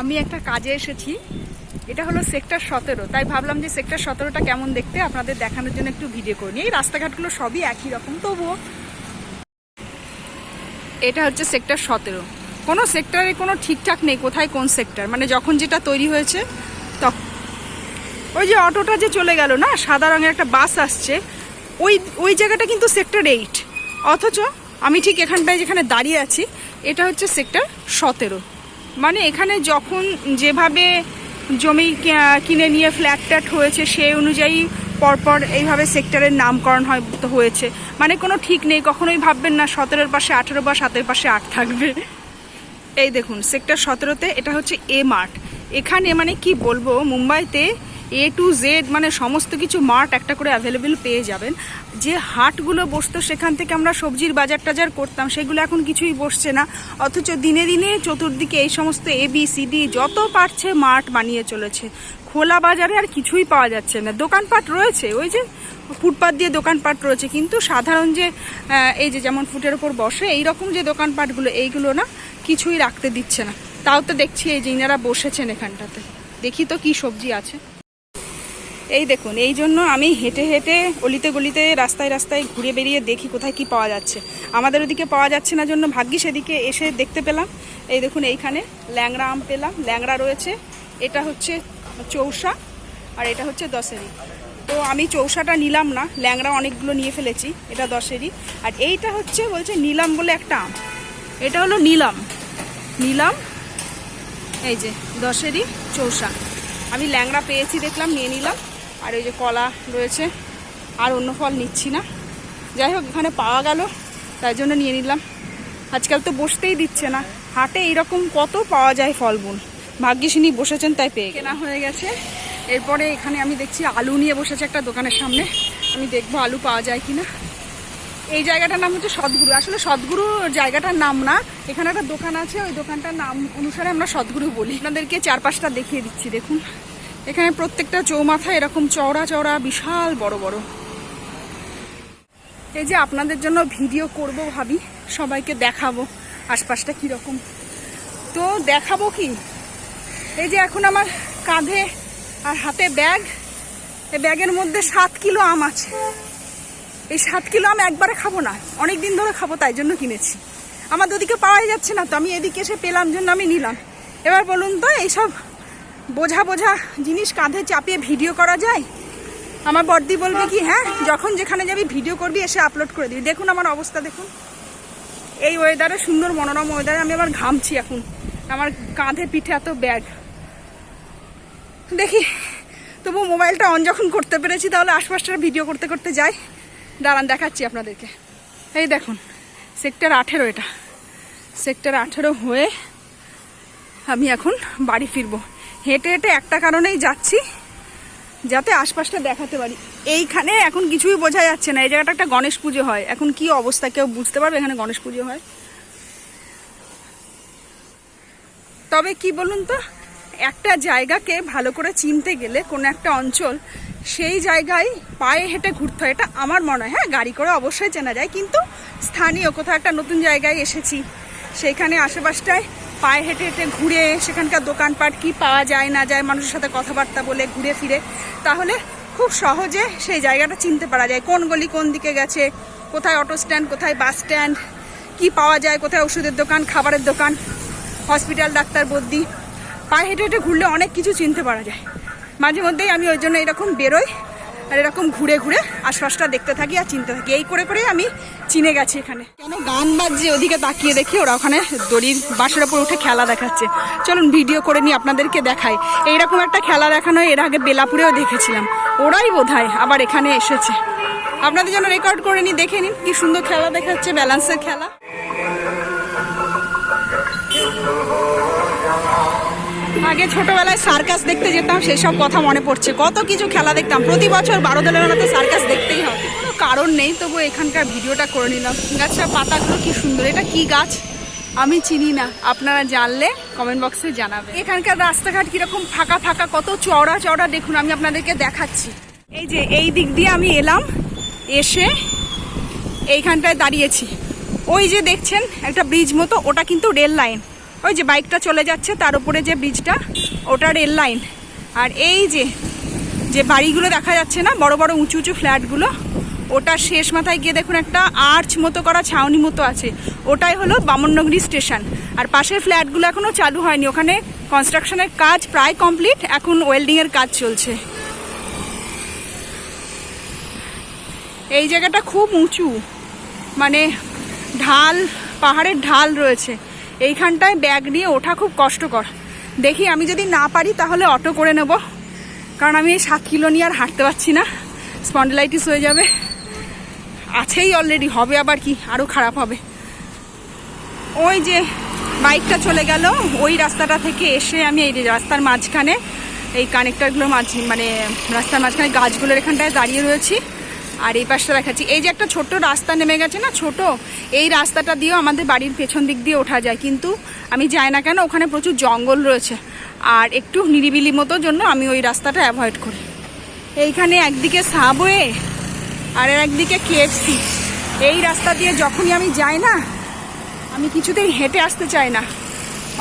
আমি একটা কাজে এসেছি। এটা হলো সেক্টর সতেরো। তাই ভাবলাম যে সেক্টর সতেরোটা কেমন দেখতে আপনাদের দেখানোর জন্য একটু ভিডিও করি এই রাস্তাঘাটগুলো সবই একই রকম, তবুও এটা হচ্ছে সেক্টর সতেরো। কোনো সেক্টরে কোনো ঠিকঠাক নেই, কোথায় কোন সেক্টর? মানে যখন যেটা তৈরি হয়েছে তখন ওই যে অটোটা যে চলে গেল না, সাদা রঙের একটা বাস আসছে, ওই ওই জায়গাটা কিন্তু সেক্টর এইট। অথচ আমি ঠিক এখানটায় যেখানে দাঁড়িয়ে আছি, এটা হচ্ছে সেক্টর সতেরো। মানে এখানে যখন যেভাবে জমি কিনে নিয়ে ফ্ল্যাট ট্যাট হয়েছে সেই অনুযায়ী পরপর এইভাবে সেক্টরের নামকরণ হয় হয়েছে। মানে কোনো ঠিক নেই, কখনোই ভাববেন না সতেরোর পাশে আঠেরো বা সাতের পাশে আট থাকবে। এই দেখুন সেক্টর সতেরোতে এটা হচ্ছে এ মার্ট এখানে মানে কি বলব, মুম্বাইতে এ টু জেড মানে সমস্ত কিছু মার্ট একটা করে অ্যাভেলেবেল পেয়ে যাবেন। যে হাটগুলো বসতো সেখান থেকে আমরা সবজির বাজার টাজার করতাম, সেগুলো এখন কিছুই বসছে না। অথচ দিনে দিনে চতুর্দিকে এই সমস্ত এ বি সি ডি যত পারছে মার্ট বানিয়ে চলেছে। খোলা বাজারে আর কিছুই পাওয়া যাচ্ছে না। দোকানপাট রয়েছে, ওই যে ফুটপাত দিয়ে দোকানপাট রয়েছে। কিন্তু সাধারণ যে এই যে যেমন ফুটের ওপর বসে এই রকম যে দোকানপাটগুলো, এইগুলো না কিছুই রাখতে দিচ্ছে না। তাও তো দেখছি এই যে ইনারা বসেছেন এখানটাতে। দেখি তো কি সবজি আছে। এই দেখুন, এই জন্য আমি হেঁটে হেঁটে অলিতে গলিতে রাস্তায় রাস্তায় ঘুরে বেরিয়ে দেখি কোথায় কি পাওয়া যাচ্ছে। আমাদের ওদিকে পাওয়া যাচ্ছে না জন্য ভাগ্যিস এদিকে এসে দেখতে পেলাম। এই দেখুন, এইখানে ল্যাংড়া আম পেলাম। ল্যাংড়া রয়েছে। এটা হচ্ছে চৌসা আর এটা হচ্ছে দশেরি। তো আমি চৌসাটা নিলাম না, ল্যাংড়া অনেকগুলো নিয়ে ফেলেছি, এটা দশেরই আর এইটা হচ্ছে বলছে নিলাম বলে একটা আম। এটা হলো নিলাম। নিলাম, এই যে দশেরই চৌসা আমি ল্যাংড়া পেয়েছি দেখলাম, নিয়ে নিলাম। আর ওই যে কলা রয়েছে, আর অন্য ফল নিচ্ছি না। যাই হোক, এখানে পাওয়া গেল, তাই জন্য নিয়ে নিলাম। আজকাল তো বসতেই দিচ্ছে না। হাটে এইরকম কত পাওয়া যায় ফলমূল। ভাগ্যিসিনী বসেছেন, তাই পেয়ে কেনা হয়ে গেছে। এরপরে এখানে আমি দেখছি আলু নিয়ে বসেছে একটা দোকানের সামনে। আমি দেখব আলু পাওয়া যায় কিনা। এই জায়গাটার নাম হচ্ছে সদ্গুরু। আসলে সদ্গুরু জায়গাটার নাম না। এখানে একটা দোকান আছে, ওই দোকানটার নাম অনুসারে আমরা সদ্গুরু বলি। আপনাদেরকে চারপাশটা দেখিয়ে দিচ্ছি, দেখুন। এখানে প্রত্যেকটা চৌমাথা এরকম চওড়া চওড়া, বিশাল বড় বড়। এই যে আপনাদের জন্য ভিডিও করব ভাবি, সবাইকে দেখাবো আশপাশটা কীরকম। তো দেখাবো কি? এই যে এখন আমার কাঁধে আর হাতে ব্যাগ, এই ব্যাগের মধ্যে সাত কিলো আম আছে। এই সাত কিলো আম একবারে খাব না অনেক দিন ধরে খাব, তাই জন্য কিনেছি। আমার ওদিকে পাওয়াই যাচ্ছে না, তো আমি এদিকে এসে পেলাম, জন্য আমি নিলাম। এবার বলুন তো, এইসব বোঝা বোঝা জিনিস কাঁধে চাপিয়ে ভিডিও করা যায়? আমার বর্দি বলবে কি হ্যাঁ যখন যেখানে যাবি ভিডিও করবি, এসে আপলোড করে দিবি। দেখুন আমার অবস্থা, দেখুন। এই ওয়েদারে সুন্দর মনোরম ওয়েদারে আমি আবার ঘামছি এখন। আমার কাঁধে পিঠে এত ব্যাগ দেখি, তবু মোবাইলটা অন যখন করতে পেরেছি, তাহলে আশপাশটা ভিডিও করতে করতে যাই। দাঁড়ান, দেখাচ্ছি আপনাদেরকে। এই দেখুন সেক্টর আঠেরো এটা। সেক্টর আঠেরো হয়ে আমি এখন বাড়ি ফিরবো। হেঁটে হেঁটে একটা কারণেই যাচ্ছি, যাতে আশপাশটা দেখাতে পারি। এইখানে এখন কিছুই বোঝা যাচ্ছে না, এই জায়গাটা একটা গণেশ পুজো হয়। এখন কি অবস্থা কেউ বুঝতে পারবে এখানে গণেশ পুজো হয়? তবে কি বলুন তো, একটা জায়গাকে ভালো করে চিনতে গেলে কোনো একটা অঞ্চল সেই জায়গায় পায়ে হেঁটে ঘুরতে হয়, এটা আমার মনে হয়। হ্যাঁ গাড়ি করে অবশ্যই চেনা যায়, কিন্তু স্থানীয় কোথাও একটা নতুন জায়গায় এসেছি সেখানে আশেপাশটায় পায়ে হেঁটে হেঁটে ঘুরে সেখানকার দোকানপাট কি পাওয়া যায় না যায়, মানুষের সাথে কথাবার্তা বলে ঘুরে ফিরে, তাহলে খুব সহজে সেই জায়গাটা চিনতে পারা যায়। কোন গলি কোন দিকে গেছে, কোথায় অটো স্ট্যান্ড, কোথায় বাস স্ট্যান্ড, কি পাওয়া যায়, কোথায় ওষুধের দোকান, খাবারের দোকান, হসপিটাল, ডাক্তার বদ্যি পায়ে হেঁটে হেঁটে ঘুরলে অনেক কিছু চিনতে পারা যায়। মাঝে মধ্যেই আমি ওই জন্য এরকম বেরোই আর এরকম ঘুরে ঘুরে আশপাশটা দেখতে থাকি আর চিনতে থাকি। এই করে করেই আমি চিনে গেছে এখানে। কেন গান বাজছে? ওদিকে তাকিয়ে দেখি ওরা ওখানে দড়ির বাসের ওপর উঠে খেলা দেখাচ্ছে। চলুন ভিডিও করে নিয়ে আপনাদেরকে দেখাই। এইরকম একটা খেলা দেখানো এর আগে বেলাপুরেও দেখেছিলাম। ওরাই বোধহয় আবার এখানে এসেছে। আপনাদের জন্য রেকর্ড করে নিই, দেখে নিন কি সুন্দর খেলা দেখাচ্ছে, ব্যালেন্সের খেলা। আগে ছোটবেলায় সার্কাস দেখতে যেতাম, সেসব কথা মনে পড়ছে। কত কিছু খেলা দেখতাম। প্রতি বছর বারো দলের সার্কাস দেখতেই কোনো কারণ নেই তবু এখানকার ভিডিওটা করে নিলাম। গাছটা পাতাগুলো কি সুন্দর, এটা কি গাছ? আমি চিনি না, আপনারা জানলে কমেন্ট বক্সে জানাবেন। এখানকার রাস্তাঘাট কীরকম ফাঁকা ফাঁকা, কত চওড়া চওড়া, দেখুন, আমি আপনাদেরকে দেখাচ্ছি। এই যে, এই দিক দিয়ে আমি এলাম, এসে এইখানটায় দাঁড়িয়েছি। ওই যে দেখছেন, একটা ব্রিজ মতো, ওটা কিন্তু রেল লাইন ওই যে বাইকটা চলে যাচ্ছে, তার উপরে যে ব্রিজটা ওটা রেল লাইন আর এই যে যে বাড়িগুলো দেখা যাচ্ছে না, বড় বড়, উঁচু উঁচু ফ্ল্যাটগুলো ওটার শেষ মাথায় গিয়ে দেখুন একটা আর্চ মতো করা ছাউনি মতো আছে। ওটাই হলো বামননগরী স্টেশন। আর পাশের ফ্ল্যাটগুলো এখনও চালু হয়নি। ওখানে কনস্ট্রাকশনের কাজ প্রায় কমপ্লিট এখন ওয়েল্ডিংয়ের কাজ চলছে। এই জায়গাটা খুব উঁচু। মানে ঢাল, পাহাড়ের ঢাল রয়েছে। এইখানটায় ব্যাগ নিয়ে ওঠা খুব কষ্টকর। দেখি, আমি যদি না পারি তাহলে অটো করে নেব। কারণ আমি এই সাত কিলো নিয়ে আর হাঁটতে পারছি না। স্পন্ডিলাইটিস হয়ে যাবে। আছেই অলরেডি হবে আবার কি? আরও খারাপ হবে। ওই যে বাইকটা চলে গেল, ওই রাস্তাটা থেকে এসে আমি এই রাস্তার মাঝখানে, এই কানেক্টারগুলোর মাঝ মানে রাস্তার মাঝখানে গাছগুলোর এখানটায় দাঁড়িয়ে রয়েছি। আর এই পাশটা দেখাচ্ছি। এই যে একটা ছোট্ট রাস্তা নেমে গেছে না, ছোট? এই রাস্তাটা দিয়েও আমাদের বাড়ির পেছন দিক দিয়ে ওঠা যায়। কিন্তু আমি যাই না কেন, ওখানে প্রচুর জঙ্গল রয়েছে। আর একটু নিরিবিলি মতো জন্য আমি ওই রাস্তাটা অ্যাভয়েড করি। এইখানে একদিকে সাবওয়ে আর একদিকে কেএফসি এই রাস্তা দিয়ে যখনই আমি যাই না, আমি কিছুতেই হেঁটে আসতে চাই না।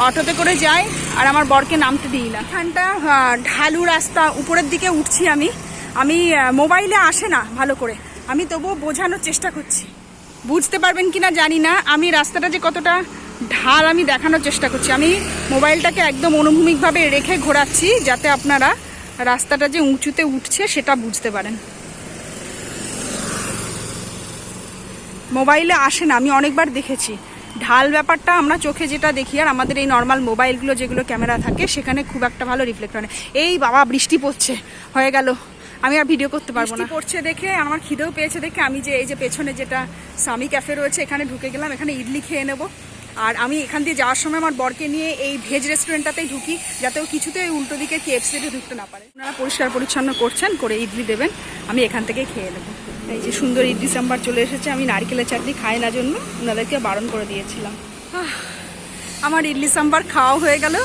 অটোতে করে যাই আর আমার বরকে নামতে দিই না। এখানটা ঢালু রাস্তা, উপরের দিকে উঠছি আমি। আমি মোবাইলে আসে না ভালো করে। আমি তবুও বোঝানোর চেষ্টা করছি। বুঝতে পারবেন কি না জানি না। আমি রাস্তাটা যে কতটা ঢাল আমি দেখানোর চেষ্টা করছি। আমি মোবাইলটাকে একদম অনুভূমিকভাবে রেখে ঘোরাচ্ছি যাতে আপনারা রাস্তাটা যে উঁচুতে উঠছে সেটা বুঝতে পারেন। মোবাইলে আসে না, আমি অনেকবার দেখেছি। ঢাল ব্যাপারটা আমরা চোখে যেটা দেখি, আর আমাদের এই নর্মাল মোবাইলগুলো যেগুলো ক্যামেরা থাকে, সেখানে খুব একটা ভালো রিফ্লেক্ট হয় না। এই বাবা, বৃষ্টি পড়ছে, হয়ে গেল। আমি আর ভিডিও করতে পারব না। পড়ছে দেখে, আমার খিদেও পেয়েছে দেখে, আমি যে এই যে পেছনে যেটা সামি ক্যাফে রয়েছে, এখানে ঢুকে গেলাম, এখানে ইডলি খেয়ে নেব। আর আমি এখান দিয়ে যাওয়ার সময় আমার বরকে নিয়ে এই ভেজ রেস্টুরেন্টটাতেই ঢুকি, যাতে ও কিছুতে উল্টো দিকে কেএফসিতে ঢুকতে না পারে। ওনারা পরিষ্কার পরিচ্ছন্ন করছেন, করে ইডলি দেবেন, আমি এখান থেকেই খেয়ে নেব। এই যে সুন্দর ইডলি সাম্বার চলে এসেছে, আমি নারকেলের চাটনি খাই না জন্য, ওনাদেরকে বারণ করে দিয়েছিলাম। আমার ইডলি সাম্বার খাওয়া হয়ে গেল,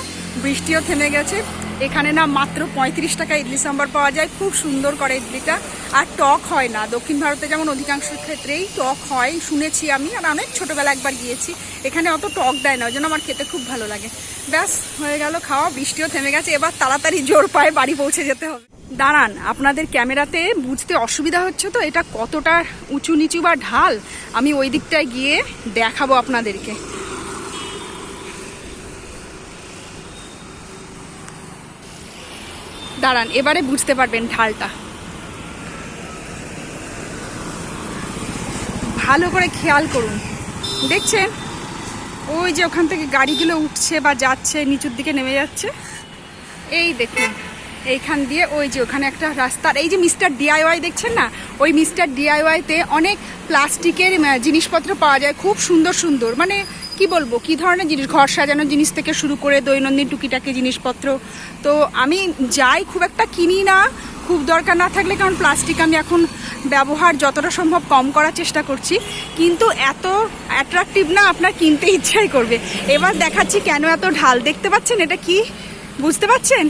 বৃষ্টিও থেমে গেছে। এখানে না মাত্র পঁয়ত্রিশ টাকা ইডলি সাম্বার পাওয়া যায়, খুব সুন্দর করে ইডলিটা। আর টক হয় না, দক্ষিণ ভারতে যেমন অধিকাংশ ক্ষেত্রেই টক হয়, শুনেছি আমি, আর অনেক ছোটোবেলা একবার গিয়েছি, এখানে অত টক দেয় না, ওই জন্য আমার খেতে খুব ভালো লাগে। ব্যাস, হয়ে গেল খাওয়া, বৃষ্টিও থেমে গেছে, এবার তাড়াতাড়ি জোর পায়ে বাড়ি পৌঁছে যেতে হবে। দাঁড়ান, আপনাদের ক্যামেরাতে বুঝতে অসুবিধা হচ্ছে তো, এটা কতটা উঁচু নিচু বা ঢাল? আমি ওই দিকটায় গিয়ে দেখাবো আপনাদেরকে। দাঁড়ান, এবারে বুঝতে পারবেন ঢালটা। ভালো করে খেয়াল করুন। দেখছেন? ওই যে ওখান থেকে গাড়িগুলো উঠছে বা যাচ্ছে, নিচুর দিকে নেমে যাচ্ছে। এই দেখুন। এইখান দিয়ে ওই যে ওখানে একটা রাস্তার, এই যে মিস্টার ডিআইওয়াই দেখছেন না? ওই মিস্টার ডিআইওয়াইতে অনেক প্লাস্টিকের জিনিসপত্র পাওয়া যায়, খুব সুন্দর সুন্দর। মানে কি বলব, কি ধরনের জিনিস, ঘর সাজানোর জিনিস থেকে শুরু করে দৈনন্দিন টুকিটাকি জিনিসপত্র। তো আমি যাই, খুব একটা কিনি না, খুব দরকার না থাকলে, কারণ প্লাস্টিক আমি এখন ব্যবহার যতটা সম্ভব কম করার চেষ্টা করছি। কিন্তু এত অ্যাট্রাকটিভ না, আপনার কিনতে ইচ্ছাই করবে। এবার দেখাচ্ছি কেন এত ঢাল, দেখতে পাচ্ছেন এটা কি? বুঝতে পাচ্ছেন?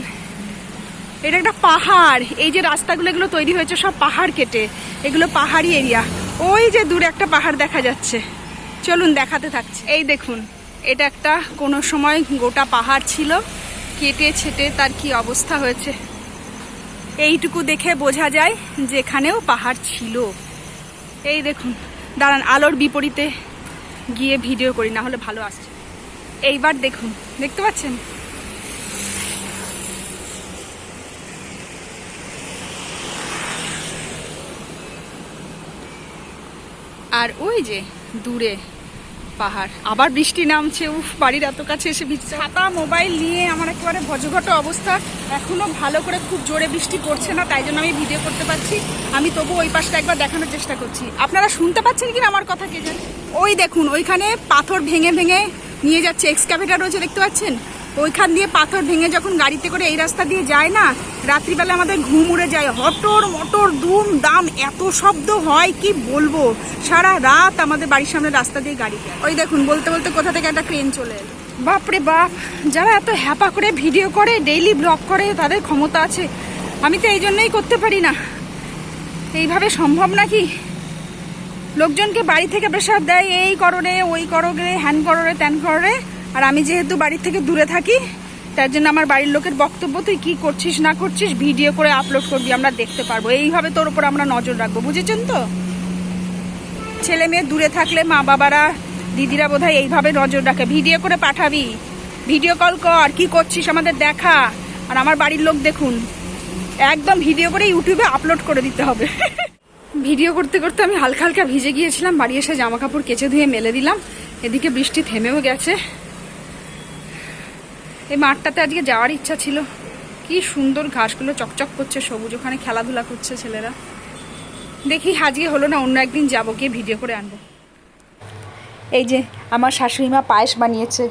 এটা একটা পাহাড়। এই যে রাস্তাগুলো, এগুলো তৈরি হয়েছে সব পাহাড় কেটে। এগুলো পাহাড়ি এরিয়া। ওই যে দূরে একটা পাহাড় দেখা যাচ্ছে। চলুন দেখাতে থাকছে। এই দেখুন, এটা একটা কোনো সময় গোটা পাহাড় ছিল। কেটে ছেটে তার কি অবস্থা হয়েছে। এইটুকু দেখে বোঝা যায় যে এখানেও পাহাড় ছিল। এই দেখুন, দাঁড়ান, আলোর বিপরীতে গিয়ে ভিডিও করি, না হলে ভালো আসছে। এইবার দেখুন, দেখতে পাচ্ছেন? আর ওই যে দূরে পাহাড়। আবার বৃষ্টি নামছে, উফ, বাড়ির এত কাছে এসে ভিজছে। ছাতা, মোবাইল নিয়ে আমার একেবারে ভজঘট অবস্থা। এখনও ভালো করে খুব জোরে বৃষ্টি পড়ছে না, তাই জন্য আমি ভিডিও করতে পারছি। আমি তবু ওই পাশটা একবার দেখানোর চেষ্টা করছি। আপনারা শুনতে পাচ্ছেন কিনা আমার কথা কে জানে? ওই দেখুন, ওইখানে পাথর ভেঙে ভেঙে নিয়ে যাচ্ছে এক্সকাভেটার রয়েছে, দেখতে পাচ্ছেন? ওইখান দিয়ে পাথর ভেঙে যখন গাড়িতে করে এই রাস্তা দিয়ে যায় না, রাত্রিবেলা আমাদের ঘুম উড়ে যায়। হটর মটর দুম দাম, এত শব্দ হয়, কি বলব? সারা রাত আমাদের বাড়ির সামনে রাস্তা দিয়ে গাড়ি ওই দেখুন, বলতে বলতে কোথা থেকে একটা ক্রেন চলে এলো। বাপরে বাপ, যারা এত হ্যাপা করে ভিডিও করে ডেইলি ব্লগ করে, তাদের ক্ষমতা আছে। আমি তো এই জন্যই করতে পারি না। এইভাবে সম্ভব নাকি? লোকজনকে বাড়ি থেকে প্রেশার দেয়, এই করো রে, ওই করো রে, হ্যান করো রে, ত্যান করো রে। আর আমি যেহেতু বাড়ির থেকে দূরে থাকি, তার জন্য আমার বাড়ির লোকের বক্তব্য, তুই কি করছিস, না করছিস, ভিডিও করে আপলোড করবি, আমরা দেখতে পারব। এইভাবে তোর উপর আমরা নজর রাখব, বুঝেছেন তো? ছেলে মেয়ে দূরে থাকলে মা বাবারা, দিদিরা বোধহয় এইভাবে নজর রাখে। ভিডিও করে পাঠাবি, ভিডিও কল কর, কি করছিস আমাদের দেখা। আর আমার বাড়ির লোক দেখুন, একদম ভিডিও করে ইউটিউবে আপলোড করে দিতে হবে। ভিডিও করতে করতে আমি হালকা হালকা ভিজে গিয়েছিলাম, বাড়ি এসে জামা কাপড় কেচে ধুয়ে মেলে দিলাম। এদিকে বৃষ্টি থেমেও গেছে। এই মাঠটাতে আজকে যাওয়ার ইচ্ছা ছিল। কি সুন্দর ঘাসগুলো চকচক করছে, সবুজ, ওখানে খেলাধুলা করছে ছেলেরা। দেখি আজকে হলো না অন্য একদিন যাব, গিয়ে ভিডিও করে আনব। এই যে, আমার শাশুড়ি মা পায়েস বানিয়েছে।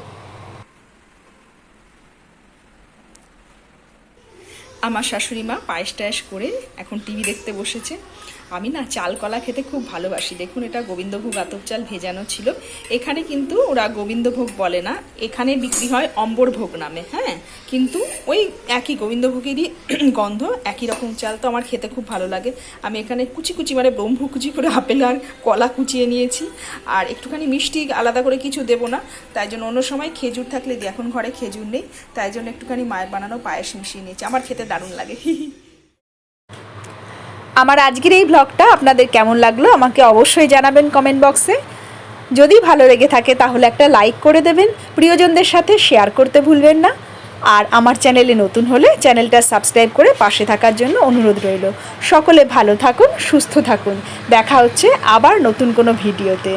আমার শাশুড়ি মা পায়েস টায়েস করে এখন টিভি দেখতে বসেছে। আমি না চাল কলা খেতে খুব ভালোবাসি। দেখুন এটা গোবিন্দভোগ আতপ চাল ভেজানো ছিল। এখানে কিন্তু ওরা গোবিন্দভোগ বলে না। এখানে বিক্রি হয় অম্বরভোগ নামে হ্যাঁ? কিন্তু ওই একই গোবিন্দভোগেরই গন্ধ, একই রকম চাল তো আমার খেতে খুব ভালো লাগে। আমি এখানে কুচি কুচি মানে ব্রহ্ম কুচি করে আপেল আর কলা কুচিয়ে নিয়েছি। আর একটুখানি মিষ্টি আলাদা করে কিছু দেবো না। তাই জন্য অন্য সময় খেজুর থাকলে এখন ঘরে খেজুর নেই। তাই জন্য একটুখানি মায়ের বানানো পায়েস মিশিয়ে নিয়েছি। আমার খেতে দারুণ লাগে। আমার আজকের এই ব্লগটা আপনাদের কেমন লাগল আমাকে অবশ্যই জানাবেন কমেন্ট বক্সে যদি ভালো লেগে থাকে তাহলে একটা লাইক করে দেবেন, প্রিয়জনদের সাথে শেয়ার করতে ভুলবেন না। আর আমার চ্যানেলে নতুন হলে চ্যানেলটা সাবস্ক্রাইব করে পাশে থাকার জন্য অনুরোধ রইল। সকলে ভালো থাকুন, সুস্থ থাকুন। দেখা হচ্ছে আবার নতুন কোনো ভিডিওতে